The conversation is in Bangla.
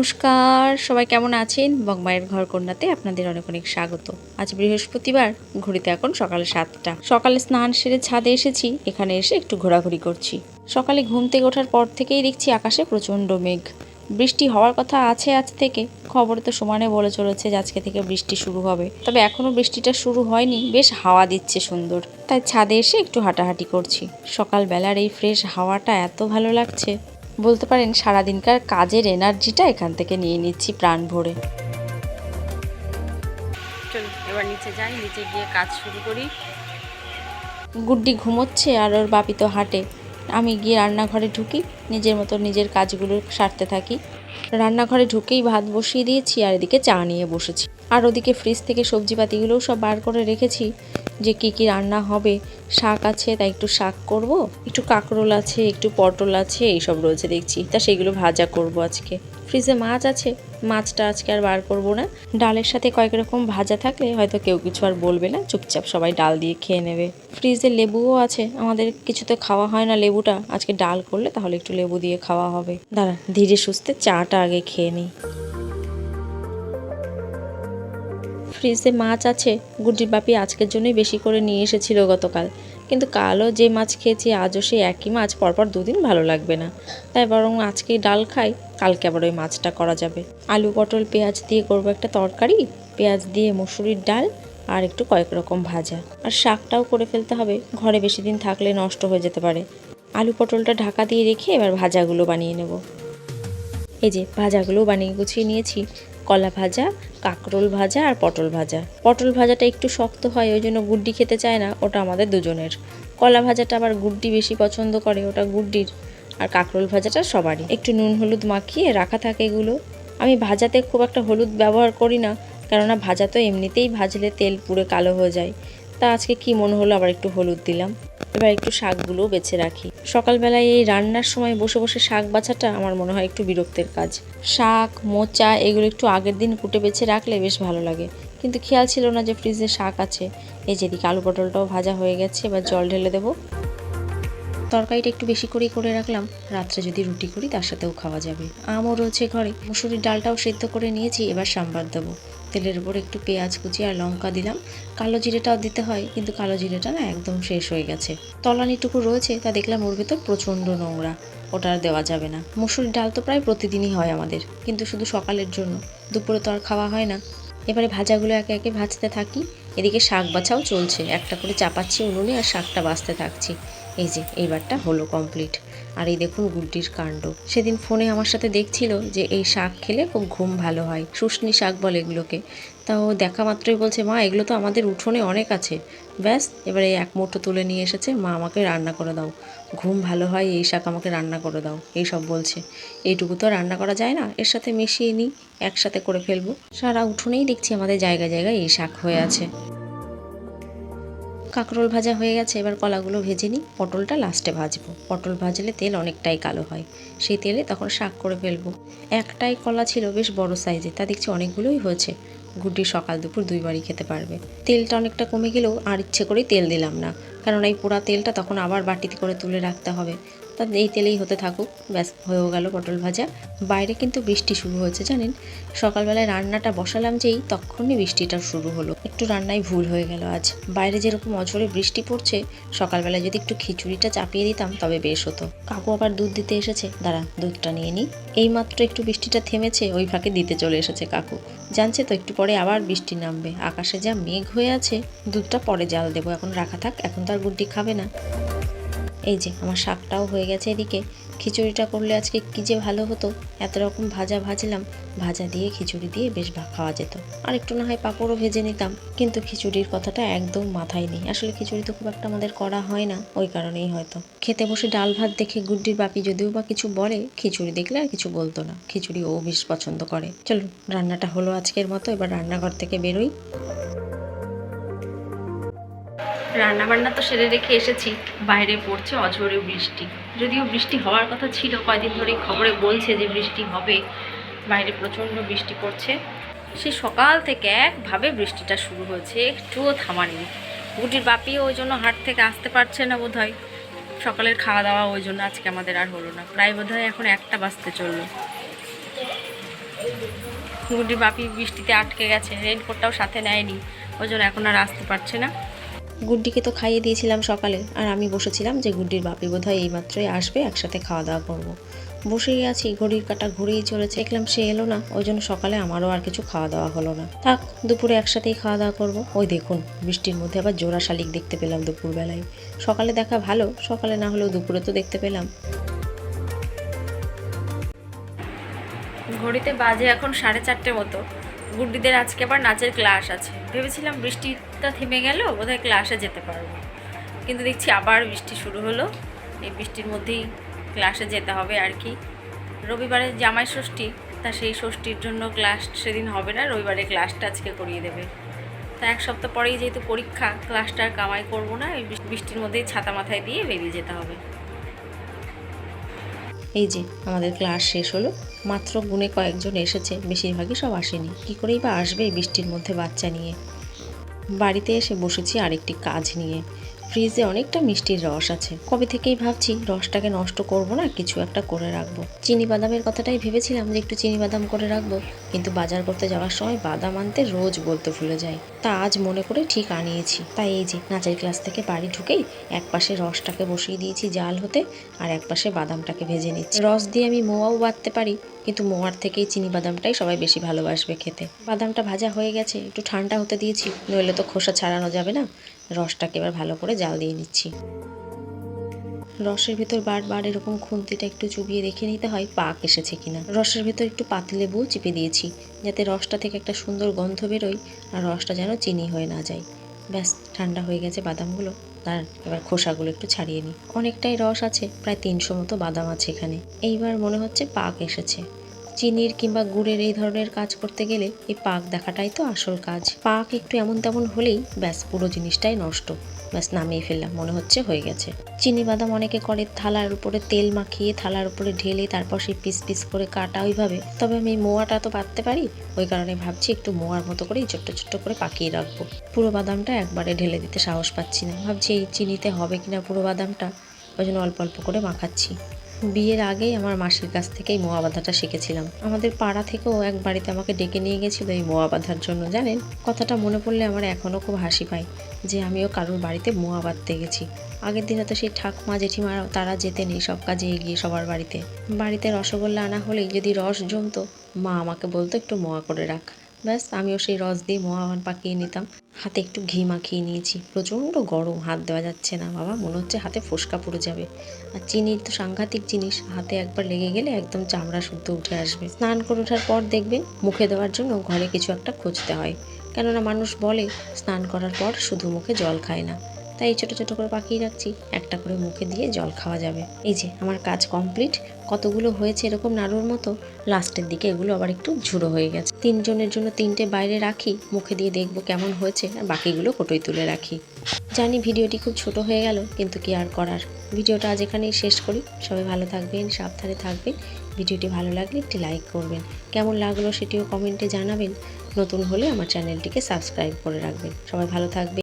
নমস্কার। সবাই কেমন আছেন? বংমায়ের ঘর কন্যাতে আপনাদের অনেক অনেক স্বাগত। আজ বৃহস্পতিবার, ঘড়িতে এখন সকাল সাতটা। সকালে স্নান সেরে ছাদে এসেছি, এখানে এসে একটু ঘোরাঘুরি করছি। সকালে ঘুম থেকে ওঠার পর থেকেই দেখছি আকাশে প্রচণ্ড মেঘ। বৃষ্টি হওয়ার কথা আছে আজ থেকে। খবরে তো সমানে বলে চলেছে যে আজকে থেকে বৃষ্টি শুরু হবে। তবে এখনও বৃষ্টিটা শুরু হয়নি, বেশ হাওয়া দিচ্ছে সুন্দর। তাই ছাদে এসে একটু হাঁটাহাঁটি করছি। সকালবেলার এই ফ্রেশ হাওয়াটা এত ভালো লাগছে। বলতে পারেন সারাদিনকার কাজের এনার্জিটা এখান থেকে নিয়ে নিচ্ছি প্রাণ ভরে। চলুন এবার নিচে যাই নিচে গিয়ে কাজ শুরু করি। গুড্ডি ঘুমোচ্ছে আর ওর বাপি তো হাঁটে। আমি গিয়ে রান্নাঘরে ঢুকি নিজের মতো নিজের কাজগুলো সারতে থাকি। রান্নাঘরে ঢুকেই ভাত বসিয়ে দিয়েছি আর এদিকে চা নিয়ে বসেছি। আর ওদিকে ফ্রিজ থেকে সবজিপাতিগুলোও সব বার করে রেখেছি। যে কি কি রান্না হবে, শাক আছে, তাই একটু শাক করব। একটু কাঁকরোল আছে, একটু পটল আছে, এইসব রয়েছে দেখছি। তা সেগুলো ভাজা করব আজকে। ফ্রিজে মাছ আছে, মাছটা আজকে আর বার করব না। ডালের সাথে কয়েক রকম ভাজা থাকলে হয়তো কেউ কিছু আর বলবে না, চুপচাপ সবাই ডাল দিয়ে খেয়ে নেবে। ফ্রিজে লেবুও আছে, আমাদের কিছুতে খাওয়া হয় না লেবুটা। আজকে ডাল করলে তাহলে একটু লেবু দিয়ে খাওয়া হবে। দাঁড়া, ধীরে সুস্থে চাটা আগে খেয়ে নিই। ফ্রিজে মাছ আছে গুড্ডির বাপি আজকের জন্যই বেশি করে নিয়ে এসেছিল গতকাল। কিন্তু কালও যে মাছ খেয়েছি, আজও সেই একই মাছ পরপর দুদিন ভালো লাগবে না। তাই বরং আজকেই ডাল খাই, কালকে আবার ওই মাছটা করা যাবে। আলু, পটল, পেঁয়াজ দিয়ে করব একটা তরকারি, পেঁয়াজ দিয়ে মুসুরির ডাল আর একটু কয়েক রকম ভাজা। আর শাকটাও করে ফেলতে হবে, ঘরে বেশি দিন থাকলে নষ্ট হয়ে যেতে পারে। আলু, পটলটা ঢাকা দিয়ে রেখে এবার ভাজাগুলো বানিয়ে নেব। এই যে ভাজাগুলো বানিয়ে গুছিয়ে নিয়েছি। কলা ভাজা, কাঁকরোল ভাজা আর পটল ভাজা। পটল ভাজাটা একটু শক্ত হয়, ওই জন্য গুড্ডি খেতে চায় না, ওটা আমাদের দুজনের। কলা ভাজাটা আবার গুড্ডি বেশি পছন্দ করে, ওটা গুড্ডির। আর কাঁকরোল ভাজাটা সবারই। একটু নুন হলুদ মাখিয়ে রাখা থাকে এগুলো। আমি ভাজাতে খুব একটা হলুদ ব্যবহার করি না, কেননা ভাজা তো এমনিতেই ভাজলে তেল পুড়ে কালো হয়ে যায়। তা আজকে কি মনে হলো, আবার একটু হলুদ দিলাম। এবার একটু শাকগুলোও বেছে রাখি। সকালবেলায় এই রান্নার সময় বসে বসে শাক বাছাটা আমার মনে হয় একটু বিরক্তের কাজ। শাক, মোচা এগুলো একটু আগের দিন কুটে বেছে রাখলে বেশ ভালো লাগে। কিন্তু খেয়াল ছিল না যে ফ্রিজে শাক আছে। এই যেদিকে আলু পটলটাও ভাজা হয়ে গেছে, এবার জল ঢেলে দেবো। তরকারিটা একটু বেশি করেই করে রাখলাম। রাত্রে যদি রুটি করি তার সাথেও খাওয়া যাবে। আমও রয়েছে ঘরে। মুসুরির ডালটাও সেদ্ধ করে নিয়েছি, এবার সাম্বার দেবো। তেলের উপর একটু পেঁয়াজ কুচি আর লঙ্কা দিলাম। কালো জিরেটাও দিতে হয়, কিন্তু কালো জিরেটা না একদম শেষ হয়ে গেছে। তলানিটুকু রয়েছে, তা দেখলাম ওর ভেতর প্রচণ্ড নোংরা। ওটা আর দেওয়া যাবে না। মুসুরির ডাল তো প্রায় প্রতিদিনই হয় আমাদের, কিন্তু শুধু সকালের জন্য। দুপুরে তো আর খাওয়া হয় না। এবারে ভাজাগুলো একে একে ভাজতে থাকি। এদিকে শাক বাছাও চলছে। একটা করে চাপাচ্ছি উনুনে আর শাকটা বাছতে থাকছি। এই যে, এইবারটা হলো কমপ্লিট আর এই দেখুন গুড্ডির কাণ্ড। সেদিন ফোনে আমার সাথে দেখছিল যে এই শাক খেলে খুব ঘুম ভালো হয়, শুষ্নি শাক বলে এগুলোকে। তা ও দেখা মাত্রই বলছে, মা, এগুলো তো আমাদের উঠোনে অনেক আছে। ব্যাস, এবারে এক মুঠো তুলে নিয়ে এসেছে, মা, আমাকে রান্না করে দাও। ঘুম ভালো হয়, এই শাক আমাকে রান্না করে দাও। এই সব বলছে। এইটুকু তো রান্না করা যায় না, এর সাথে মিশিয়ে নিই, একসাথে করে ফেলব। সারা উঠোনেই দেখছি আমাদের জায়গায় জায়গায় এই শাক হয়ে আছে। কাঁকরোল ভাজা হয়ে গেছে, এবার কলাগুলো ভেজে নিই। পটলটা লাস্টে ভাজবো। পটল ভাজলে তেল অনেকটাই কালো হয়। সেই তেলে তখন শাক করে ফেলব। একটাই কলা ছিল বেশ বড় সাইজে তা দেখছি অনেকগুলোই হয়েছে। গুড্ডি সকাল দুপুর দুইবারই খেতে পারবে। তেলটা অনেকটা কমে গেলেও আর ইচ্ছে করেই তেল দিলাম না। কারণ এই পোড়া তেলটা তখন আবার বাটিতে করে তুলে রাখতে হবে। তা এই তেলেই হতে থাকুক। ব্যাস, হয়েও গেল পটল ভাজা। বাইরে কিন্তু বৃষ্টি শুরু হয়েছে, জানেন? সকালবেলায় রান্নাটা বসালাম যেই তখনই বৃষ্টিটা শুরু হলো। একটু রান্নায় ভুল হয়ে গেল আজ। বাইরে যেরকম অঝরে বৃষ্টি পড়ছে, সকালবেলায় যদি একটু খিচুড়িটা চাপিয়ে দিতাম, তবে বেশ হতো। কাকু আবার দুধ দিতে এসেছে। দাঁড়া, দুধটা নিয়ে নিই এইমাত্র একটু বৃষ্টিটা থেমেছে, ওই ফাঁকে দিতে চলে এসেছে কাকু। জানছে তো একটু পরে আবার বৃষ্টি নামবে। আকাশে যা মেঘ হয়ে আছে, দুধটা পরে জাল দেবো। এখন রাখা থাক, এখন তো আর গুড্ডি খাবে না। এই যে, আমার শাকটাও হয়ে গেছে এদিকে। খিচুড়িটা করলে আজকে কী যে ভালো হতো। এত রকম ভাজা ভাজলাম। ভাজা দিয়ে খিচুড়ি দিয়ে বেশ খাওয়া যেত। আর একটু না হয় পাঁপড়ও ভেজে নিতাম। কিন্তু খিচুড়ির কথাটা একদম মাথায় নেই। আসলে খিচুড়ি তো খুব একটা আমাদের করা হয় না। ওই কারণেই হয়তো। খেতে বসে ডাল ভাত দেখে গুড্ডির বাপি যদিও বা কিছু বলে, খিচুড়ি দেখলে আর কিছু বলতো না। খিচুড়ি ও বেশ পছন্দ করে। চলুন রান্নাটা হলো আজকের মতো। এবার রান্নাঘর থেকে বেরোই। রান্না বান্না তো সেরে রেখে এসেছি। বাইরে পড়ছে অঝোরে বৃষ্টি। যদিও বৃষ্টি হওয়ার কথা ছিল কয়দিন ধরেই খবরে বলছে যে বৃষ্টি হবে। বাইরে প্রচণ্ড বৃষ্টি পড়ছে। সে সকাল থেকে একভাবে বৃষ্টিটা শুরু হয়েছে, একটুও থামানি। গুটির বাপিও ওই জন্য হাট থেকে আসতে পারছে না বোধ হয় সকালের খাওয়া দাওয়া ওই জন্য আজকে আমাদের আর হলো না। প্রায় বোধ হয় এখন একটা বাজতে চলল। গুড্ডি বাপি বৃষ্টিতে আটকে গেছে রেনকোটটাও সাথে নেয়নি। ওই জন্য এখন আর আসতে পারছে না। গুড্ডিকে তো খাইয়ে দিয়েছিলাম সকালে। আর আমি বসেছিলাম যে গুড্ডির বাপি বোধহয় এইমাত্রই আসবে, একসাথে খাওয়া দাওয়া করব। বসেই আছি, ঘড়ির কাটা ঘুরেই চলেছে। দেখলাম সে এলো না, ওই জন্য সকালে আমারও আর কিছু খাওয়া দাওয়া হলো না। থাক, দুপুরে একসাথেই খাওয়া দাওয়া করব। ওই দেখুন, বৃষ্টির মধ্যে আবার জোড়া শালিক দেখতে পেলাম দুপুরবেলায়। সকালে দেখা ভালো, সকালে না হলেও দুপুরে তো দেখতে পেলাম। ঘড়িতে বাজে এখন সাড়ে চারটে মতো। গুড্ডিদের আজকে আবার নাচের ক্লাস আছে। ভেবেছিলাম বৃষ্টিটা থেমে গেল, বোধহয় ক্লাসে যেতে পারব। কিন্তু দেখছি আবার বৃষ্টি শুরু হলো। এই বৃষ্টির মধ্যেই ক্লাসে যেতে হবে আর কি। রবিবারে জামাই ষষ্ঠী, তা সেই ষষ্ঠীর জন্য ক্লাস সেদিন হবে না, রবিবারে ক্লাসটা আজকে করিয়ে দেবে। তা এক সপ্তাহ পরেই যেহেতু পরীক্ষা, ক্লাসটা আর কামাই করব না, এই বৃষ্টির মধ্যেই ছাতা মাথায় দিয়ে বেরিয়ে যেতে হবে। এই যে, আমাদের ক্লাস শেষ হলো। মাত্র গুণে কয়েকজন এসেছে, বেশিরভাগই সব আসেনি। কী করেই বা আসবে বৃষ্টির মধ্যে বাচ্চা নিয়ে? বাড়িতে এসে বসেছি আরেকটি কাজ নিয়ে। ফ্রিজে অনেকটা মিষ্টির রস আছে। কবে থেকেই ভাবছি রসটাকে নষ্ট করব না, কিছু একটা করে রাখব। চিনি বাদামের কথাটাই ভেবেছিলাম যে একটু চিনি বাদাম করে রাখব, কিন্তু বাজার করতে যাওয়ার সময় বাদাম আনতে রোজ বলতে ভুলে যাই। তা আজ মনে করে ঠিক আনিয়েছি। তাই এই যে নাচের ক্লাস থেকে বাড়ি ঢুকেই এক পাশে রসটাকে বসিয়ে দিয়েছি জাল হতে আর এক পাশে বাদামটাকে ভেজে নিচ্ছি। রস দিয়ে আমি মোয়াও বাঁধতে পারি, কিন্তু মোয়ার থেকেই চিনি বাদামটাই সবাই বেশি ভালোবাসবে খেতে। বাদামটা ভাজা হয়ে গেছে, একটু ঠান্ডা হতে দিয়েছি, নইলে তো খোসা ছাড়ানো যাবে না। রসটাকে এবার ভালো করে জাল দিয়ে নিচ্ছি। রসের ভেতর বারবার এরকম খুন্তিটা একটু চুবিয়ে দেখে নিতে হয় পাক এসেছে কিনা। রসের ভেতর একটু পাতিলেবুও চিপে দিয়েছি, যাতে রসটা থেকে একটা সুন্দর গন্ধ বেরোয় আর রসটা যেন চিনি হয়ে না যায়। ব্যাস, ঠান্ডা হয়ে গেছে বাদামগুলো। তার এবার খোসাগুলো একটু ছাড়িয়ে নিই। অনেকটাই রস আছে, প্রায় তিনশো মতো বাদাম আছে এখানে। এইবার মনে হচ্ছে পাক এসেছে। চিনির কিংবা গুড়ের এই ধরনের কাজ করতে গেলে এই পাক দেখাটাই তো আসল কাজ। পাক একটু এমন তেমন হলেই ব্যাস পুরো জিনিসটাই নষ্ট। ব্যাস নামিয়ে ফেললাম, মনে হচ্ছে হয়ে গেছে। চিনি বাদাম অনেকে করে থালার উপরে তেল মাখিয়ে, থালার উপরে ঢেলে তারপর সেই পিস পিস করে কাটা ওইভাবে। তবে আমি মোয়াটা তো পাততে পারি, ওই কারণে ভাবছি একটু মোয়ার মতো করেই ছোট্ট ছোট্ট করে পাকিয়ে রাখব। পুরো বাদামটা একবারে ঢেলে দিতে সাহস পাচ্ছি না। ভাবছি এই চিনিতে হবে কিনা পুরো বাদামটা, ওই জন্য অল্প অল্প করে মাখাচ্ছি। বিয়ের আগেই আমার মাসির কাছ থেকেই মোয়া বাঁধাটা শিখেছিলাম। আমাদের পাড়া থেকেও এক বাড়িতে আমাকে ডেকে নিয়ে গেছিল এই মোয়া বাঁধার জন্য, জানেন? কথাটা মনে পড়লে আমার এখনও খুব হাসি পায় যে আমিও কারোর বাড়িতে মোয়া বাঁধতে গেছি। আগের দিনে তো সেই ঠাকুমা, জেঠিমা, তারা যেতেন এই সব কাজে এগিয়ে সবার বাড়িতে। বাড়িতে রসগোল্লা আনা হলেই যদি রস জমতো, মা আমাকে বলতো একটু মোয়া করে রাখ। ব্যাস, আমিও সেই রস দিয়ে মোয়া পাকিয়ে নিতাম। হাতে একটু ঘি মাখিয়ে নিয়েছি। প্রচণ্ড গরম, হাত দেওয়া যাচ্ছে না। বাবা, মনে হচ্ছে হাতে ফোসকা পড়ে যাবে। আর চিনির তো সাংঘাতিক জিনিস, হাতে একবার লেগে গেলে একদম চামড়া শুদ্ধ উঠে আসবে। স্নান করে ওঠার পর দেখবেন মুখে দেওয়ার জন্য ঘরে কিছু একটা খুঁজতে হয়। কেননা মানুষ বলে, স্নান করার পর শুধু মুখে জল খায় না। তাই ছোটো ছোটো করে পাকিয়ে রাখছি একটা করে মুখে দিয়ে জল খাওয়া যাবে। এই যে, আমার কাজ কমপ্লিট। কতগুলো হয়েছে এরকম নাড়ুর মতো, লাস্টের দিকে এগুলো আবার একটু ঝুড়ো হয়ে গেছে। তিনজনের জন্য তিনটে বাইরে রাখি, মুখে দিয়ে দেখব কেমন হয়েছে, আর বাকিগুলো কোটোয় তুলে রাখি। জানি ভিডিওটি খুব ছোট হয়ে গেল, কিন্তু কি আর করার। ভিডিওটা আজ এখানেই শেষ করি। সবাই ভালো থাকবেন, সাবধানে থাকবেন। ভিডিওটি ভালো লাগলে একটি লাইক করবেন। কেমন লাগল সেটিও কমেন্টে জানাবেন। নতুন হলে আমার চ্যানেলটিকে সাবস্ক্রাইব করে রাখবেন। সবাই ভালো থাকবেন।